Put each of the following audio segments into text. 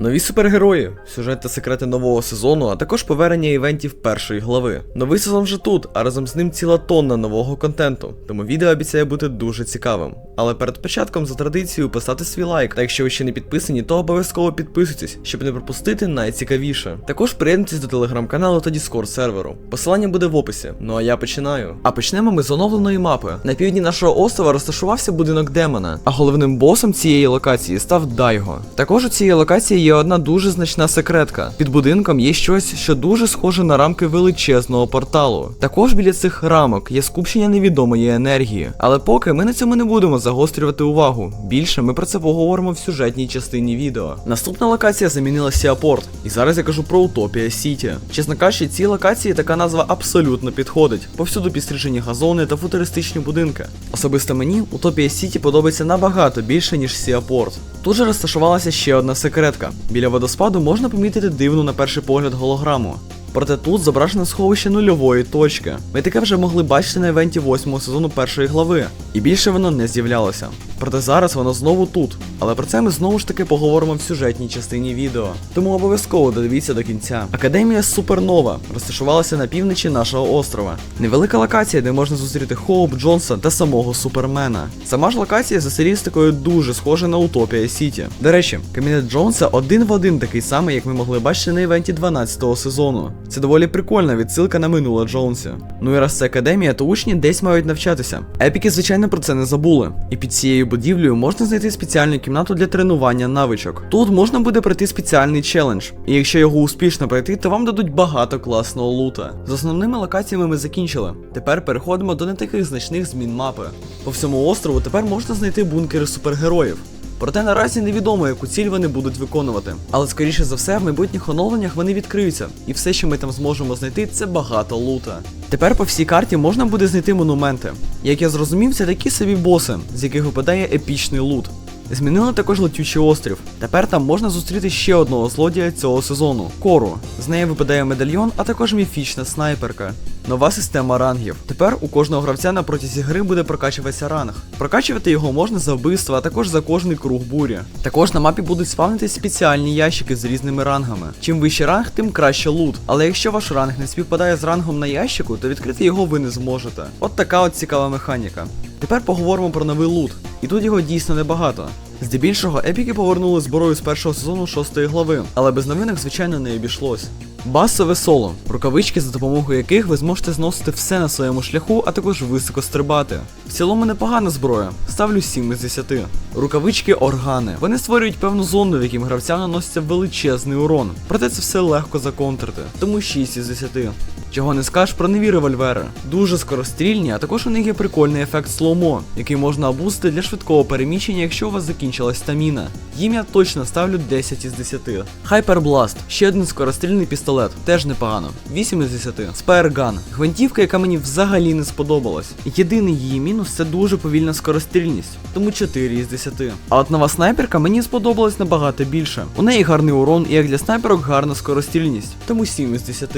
Нові супергерої, сюжет та секрети нового сезону, а також повернення івентів першої глави. Новий сезон вже тут, а разом з ним ціла тонна нового контенту, тому відео обіцяє бути дуже цікавим. Але перед початком за традицією поставте свій лайк, та якщо ви ще не підписані, то обов'язково підписуйтесь, щоб не пропустити найцікавіше. Також приєднуйтесь до телеграм-каналу та Discord серверу. Посилання буде в описі. Ну а я починаю. А почнемо ми з оновленої мапи. На півдні нашого острова розташувався будинок демона, а головним босом цієї локації став Дайго. Також у цій локації є одна дуже значна секретка. Під будинком є щось, що дуже схоже на рамки величезного порталу. Також біля цих рамок є скупчення невідомої енергії. Але поки ми на цьому не будемо загострювати увагу. Більше ми про це поговоримо в сюжетній частині відео. Наступна локація замінила Сіапорт, і зараз я кажу про Утопія Сіті. Чесно кажучи, цій локації така назва абсолютно підходить. Повсюду підстрижені газони та футуристичні будинки. Особисто мені Утопія Сіті подобається набагато більше, ніж Сіапорт. Тут же розташувалася ще одна секретка. Біля водоспаду можна помітити дивну на перший погляд голограму. Проте тут зображено сховище нульової точки. Ми таке вже могли бачити на івенті восьмого сезону першої глави, і більше воно не з'являлося. Проте зараз воно знову тут. Але про це ми знову ж таки поговоримо в сюжетній частині відео. Тому обов'язково додивіться до кінця. Академія Супернова розташувалася на півночі нашого острова. Невелика локація, де можна зустріти Хоуп, Джонса та самого Супермена. Сама ж локація за стилістикою дуже схожа на Утопія Сіті. До речі, кабінет Джонса один в один такий самий, як ми могли бачити на івенті 12-го сезону. Це доволі прикольна відсилка на минуле Джонсі. Ну і раз це академія, то учні десь мають навчатися. Епіки, звичайно, про це не забули. І під цією будівлею можна знайти спеціальну кімнату для тренування навичок. Тут можна буде пройти спеціальний челендж. І якщо його успішно пройти, то вам дадуть багато класного лута. З основними локаціями ми закінчили. Тепер переходимо до не таких значних змін мапи. По всьому острову тепер можна знайти бункери супергероїв. Проте наразі невідомо, яку ціль вони будуть виконувати. Але скоріше за все, в майбутніх оновленнях вони відкриються, і все, що ми там зможемо знайти, це багато лута. Тепер по всій карті можна буде знайти монументи. Як я зрозумів, це такі собі боси, з яких випадає епічний лут. Змінили також летючий острів. Тепер там можна зустріти ще одного злодія цього сезону кору. З неї випадає медальйон, а також міфічна снайперка. Нова система рангів. Тепер у кожного гравця на протязі гри буде прокачуватися ранг. Прокачувати його можна за вбивство, а також за кожний круг бурі. Також на мапі будуть спавнитись спеціальні ящики з різними рангами. Чим вищий ранг, тим краще лут. Але якщо ваш ранг не співпадає з рангом на ящику, то відкрити його ви не зможете. От така от цікава механіка. Тепер поговоримо про новий лут. І тут його дійсно небагато. Здебільшого епіки повернули зброю з першого сезону шостої глави, але без новинок, звичайно, не обійшлось. Басове соло, рукавички, за допомогою яких ви зможете зносити все на своєму шляху, а також високо стрибати. В цілому непогана зброя, ставлю 7 із 10. Рукавички органи. Вони створюють певну зону, в яким гравцям наноситься величезний урон. Проте це все легко законтрити, тому 6 із 10. Чого не скажеш про нові револьвери. Дуже скорострільні, а також у них є прикольний ефект слоумо, який можна обустити для швидкого переміщення, якщо у вас закінчилась стаміна. Їм я точно ставлю 10 із 10. Hyperblast, ще один скорострільний пістолет, теж непогано. 8 із 10. Spare гвинтівка, яка мені взагалі не сподобалась. Єдиний її мінус це дуже повільна скорострільність, тому 4 із 10. А от нова снайперка мені сподобалась набагато більше. У неї гарний урон і як для снайперок гарна скорострільність, тому 7 із 10.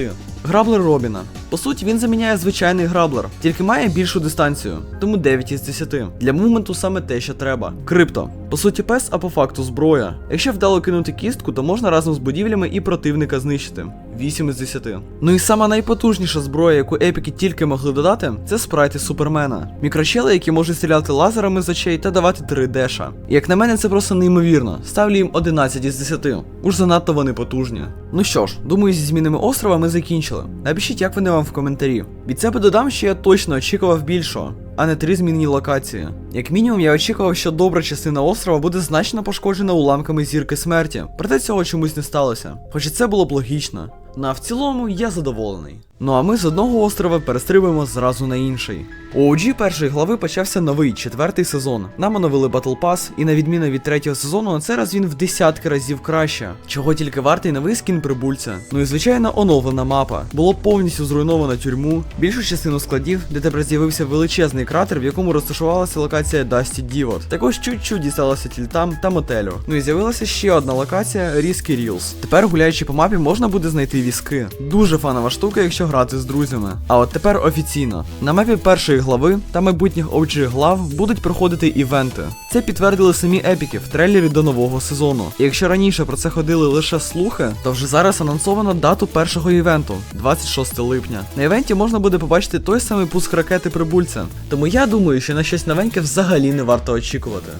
Граблер Робіна. По суті, він заміняє звичайний граблер, тільки має більшу дистанцію, тому 9 із 10. Для мувменту саме те, що треба. Крипто. По суті, пес, а по факту зброя. Якщо вдало кинути кістку, то можна разом з будівлями і противника знищити. 8 із 10. Ну і сама найпотужніша зброя, яку епіки тільки могли додати, це спрайти Супермена. Мікрочели, які можуть стріляти лазерами з очей та давати 3 деша. Як на мене, це просто неймовірно. Ставлю їм 11 із 10. Уж занадто вони потужні. Ну що ж, думаю, зі змінами острова ми закінчили. Напишіть, як вони вам в коментарі. Від себе додам, що я точно очікував більшого. А не три змінні локації. Як мінімум, я очікував, що добра частина острова буде значно пошкоджена уламками зірки смерті, проте цього чомусь не сталося. Хоча це було б логічно. Ну а в цілому я задоволений. Ну а ми з одного острова перестрибуємо зразу на інший. У OG першої глави почався новий четвертий сезон. Нам оновили Battle Pass, і на відміну від третього сезону, на цей раз він в десятки разів краще. Чого тільки вартий новий скін прибульця. Ну і звичайно оновлена мапа. Було повністю зруйновано тюрму, більшу частину складів, де тепер з'явився величезний кратер, в якому розташувалася локація Dusty Divot. Також чуть-чуть дісталося тільтам та мотелю. Ну і з'явилася ще одна локація Risky Reels. Тепер, гуляючи по мапі, можна буде знайти візки. Дуже фанова штука, якщо грати з друзями. А от тепер офіційно. На мапі першої глави та майбутніх OG глав будуть проходити івенти. Це підтвердили самі епіки в трейлері до нового сезону. І якщо раніше про це ходили лише слухи, то вже зараз анонсовано дату першого івенту 26 липня. На івенті можна буде побачити той самий пуск ракети прибульця. Тому я думаю, що на щось новеньке взагалі не варто очікувати.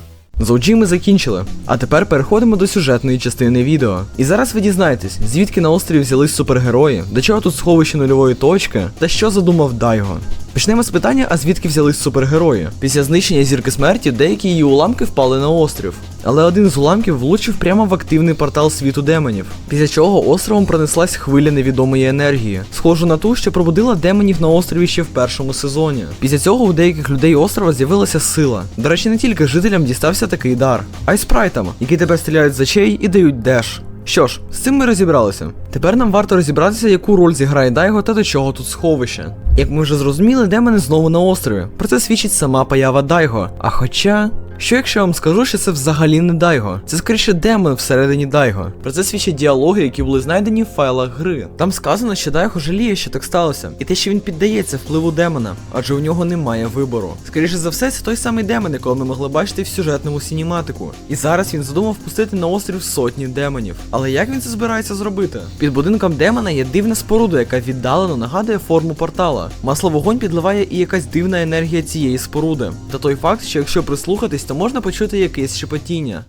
З OG ми закінчили. А тепер переходимо до сюжетної частини відео. І зараз ви дізнаєтесь, звідки на острові взялись супергерої, до чого тут сховище нульової точки, та що задумав Дайго. Почнемо з питання, а звідки взялись супергерої? Після знищення зірки смерті деякі її уламки впали на острів. Але один з уламків влучив прямо в активний портал світу демонів, після чого островом пронеслась хвиля невідомої енергії, схожу на ту, що пробудила демонів на острові ще в першому сезоні. Після цього у деяких людей острова з'явилася сила. До речі, не тільки жителям дістався такий дар, а й спрайтам, які тебе стріляють з очей і дають деш. Що ж, з цим ми розібралися. Тепер нам варто розібратися, яку роль зіграє Дайго та до чого тут сховище. Як ми вже зрозуміли, демони знову на острові. Про це свідчить сама поява Дайго. А хоча. Що якщо я вам скажу, що це взагалі не Дайго? Це скоріше демон всередині Дайго. Про це свідчать діалоги, які були знайдені в файлах гри. Там сказано, що Дайго жаліє, що так сталося, і те, що він піддається впливу демона, адже у нього немає вибору. Скоріше за все, це той самий демон, якого ми могли бачити в сюжетному сінематику. І зараз він задумав пустити на острів сотні демонів. Але як він це збирається зробити? Під будинком демона є дивна споруда, яка віддалено нагадує форму портала. Масло вогонь підливає і якась дивна енергія цієї споруди. Та той факт, що якщо прислухатись, то можна почути якесь шепотіння.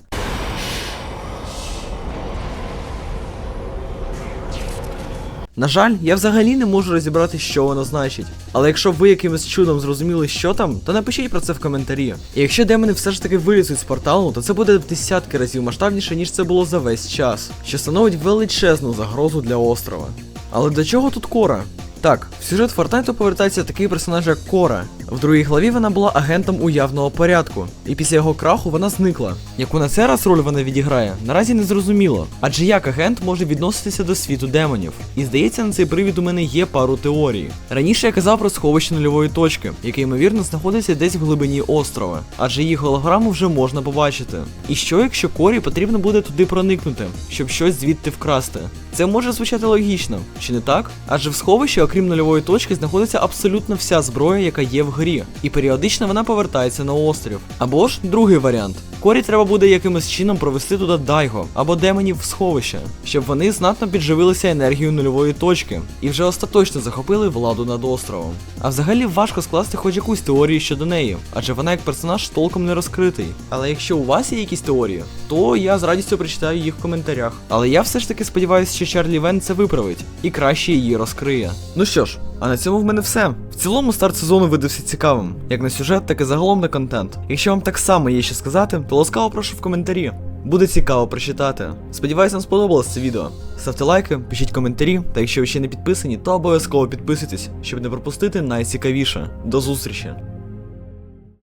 На жаль, я взагалі не можу розібрати, що воно значить. Але якщо ви якимось чудом зрозуміли, що там, то напишіть про це в коментарі. І якщо демони все ж таки вилізуть з порталу, то це буде в десятки разів масштабніше, ніж це було за весь час, що становить величезну загрозу для острова. Але до чого тут Кора? Так, в сюжет Фортнайту повертається такий персонаж, як Кора. В другій главі вона була агентом уявного порядку, і після його краху вона зникла. Яку на цей раз роль вона відіграє, наразі не зрозуміло. Адже як агент може відноситися до світу демонів? І здається, на цей привід у мене є пару теорій. Раніше я казав про сховище нульової точки, яке ймовірно знаходиться десь в глибині острова, адже її голограму вже можна побачити. І що якщо Корі потрібно буде туди проникнути, щоб щось звідти вкрасти? Це може звучати логічно, чи не так? Адже в сховищі, окрім нульової точки, знаходиться абсолютно вся зброя, яка є в грі, і періодично вона повертається на острів. Або ж другий варіант. Корі треба буде якимось чином провести туди Дайго або демонів в сховище, щоб вони знатно підживилися енергією нульової точки і вже остаточно захопили владу над островом. А взагалі важко скласти хоч якусь теорію щодо неї, адже вона як персонаж толком не розкритий. Але якщо у вас є якісь теорії, то я з радістю прочитаю їх в коментарях. Але я все ж таки сподіваюся, що Чарлі Вен це виправить і краще її розкриє. Ну що ж, а на цьому в мене все. В цілому старт сезону видався цікавим, як на сюжет, так і загалом на контент. Якщо вам так само є що сказати, то ласкаво прошу в коментарі. Буде цікаво прочитати. Сподіваюсь, вам сподобалось це відео. Ставте лайки, пишіть коментарі, та якщо ви ще не підписані, то обов'язково підписуйтесь, щоб не пропустити найцікавіше. До зустрічі!